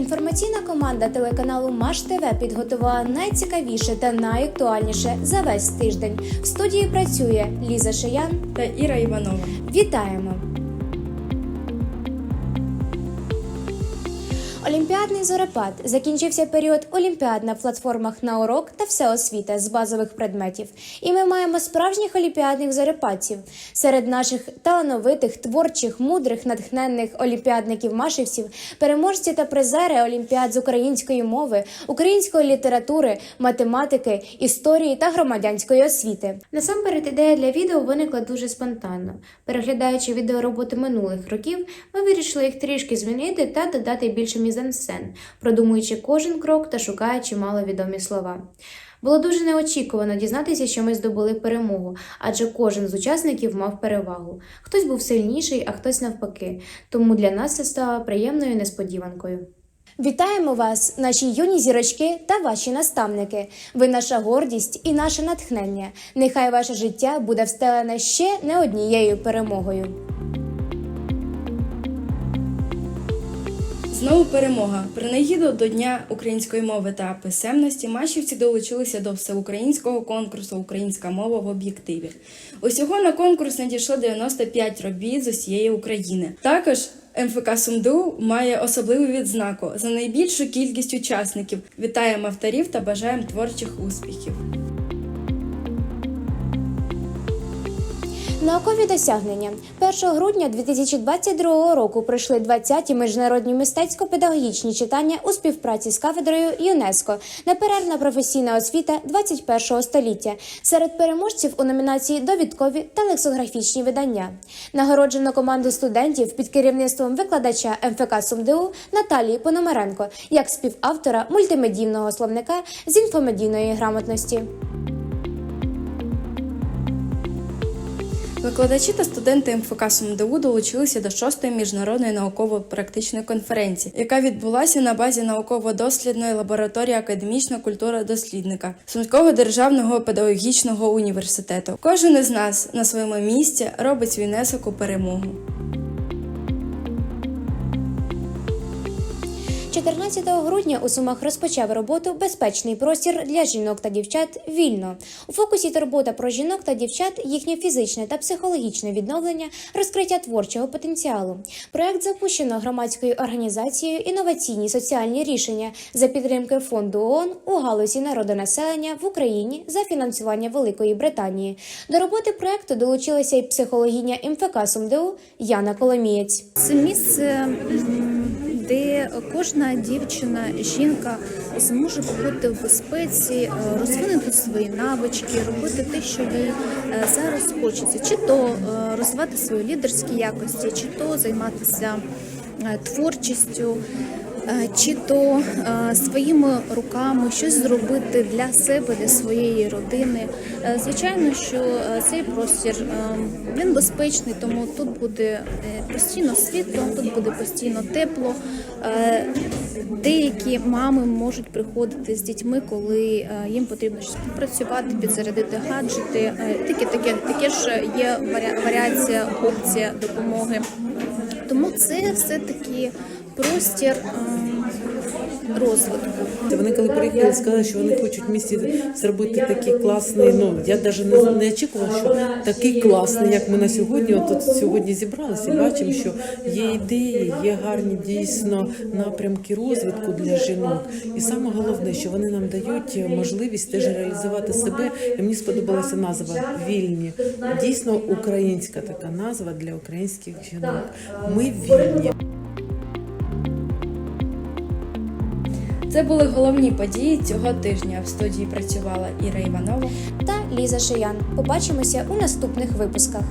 Інформаційна команда телеканалу Маш ТВ підготувала найцікавіше та найактуальніше за весь тиждень. В студії працює Ліза Шиян. та Іра Іванова. Вітаємо! Олімпіадний зорепад закінчився період олімпіад на платформах на урок та всеосвіта з базових предметів. І ми маємо справжніх олімпіадних зорепадців. Серед наших талановитих, творчих, мудрих, натхненних олімпіадників машівців, переможці та призери олімпіад з української мови, української літератури, математики, історії та громадянської освіти. Насамперед, ідея для відео виникла дуже спонтанно. Переглядаючи відеороботи минулих років, ми вирішили їх трішки змінити та додати більше мізансцен, продумуючи кожен крок та шукаючи маловідомі слова. Було дуже неочікувано дізнатися, що ми здобули перемогу, адже кожен з учасників мав перевагу. Хтось був сильніший, а хтось навпаки. Тому для нас це стало приємною несподіванкою. Вітаємо вас, наші юні зірочки та ваші наставники. Ви наша гордість і наше натхнення. Нехай ваше життя буде встелене ще не однією перемогою. Знову перемога. Принагіду до Дня української мови та писемності машівці долучилися до всеукраїнського конкурсу Українська мова в об'єктиві. Усього на конкурс надійшло 95 робіт з усієї України. Також МФК СумДУ має особливу відзнаку за найбільшу кількість учасників. Вітаємо авторів та бажаємо творчих успіхів. Наукові досягнення 1 грудня 2022 року пройшли 20-ті міжнародні мистецько-педагогічні читання у співпраці з кафедрою ЮНЕСКО Неперервна професійна освіта 21 століття серед переможців у номінації Довідкові та лексографічні видання. Нагороджено команду студентів під керівництвом викладача МФК СумДУ Наталії Пономаренко як співавтора мультимедійного словника з інфомедійної грамотності. Викладачі та студенти МФК СумДУ долучилися до шостої міжнародної науково-практичної конференції, яка відбулася на базі науково-дослідної лабораторії Академічна культура дослідника Сумського державного педагогічного університету. Кожен із нас на своєму місці робить свій внесок у перемогу. 14 грудня у Сумах розпочав роботу Безпечний простір для жінок та дівчат вільно. У фокусі турбота про жінок та дівчат, їхнє фізичне та психологічне відновлення, розкриття творчого потенціалу. Проект запущено громадською організацією інноваційні соціальні рішення за підтримки фонду ООН у галузі народонаселення в Україні за фінансування Великої Британії. До роботи проекту долучилася й психологиня МФК СумДУ Яна Коломієць. Це місце, де кожна дівчина, жінка зможе побути в безпеці, е, розвинути свої навички, робити те, що їй е, зараз хочеться, чи то е, розвивати свої лідерські якості, чи то займатися творчістю. Е, Чи то е, своїми руками щось зробити для себе, для своєї родини. Е, Звичайно, що цей простір він безпечний, тому тут буде постійно світло, тут буде постійно тепло. Деякі мами можуть приходити з дітьми, коли їм потрібно щось попрацювати, підзарядити гаджети. Таке таке таке ж є варіа- варіація, опція допомоги. Тому це все таки простір ем, розвитку. Вони коли приїхали, сказали, що вони хочуть в місті зробити такий класний. Ну я навіть не, не очікувала, що такий класний, як ми на сьогодні. От тут сьогодні зібралися бачимо, що є ідеї, є гарні дійсно напрямки розвитку для жінок. І саме головне, що вони нам дають можливість теж реалізувати себе. І мені сподобалася назва вільні. Дійсно українська така назва для українських жінок. Ми вільні. Це були головні події цього тижня. В студії працювала Іра Іванова. та Ліза Шиян. Побачимося у наступних випусках.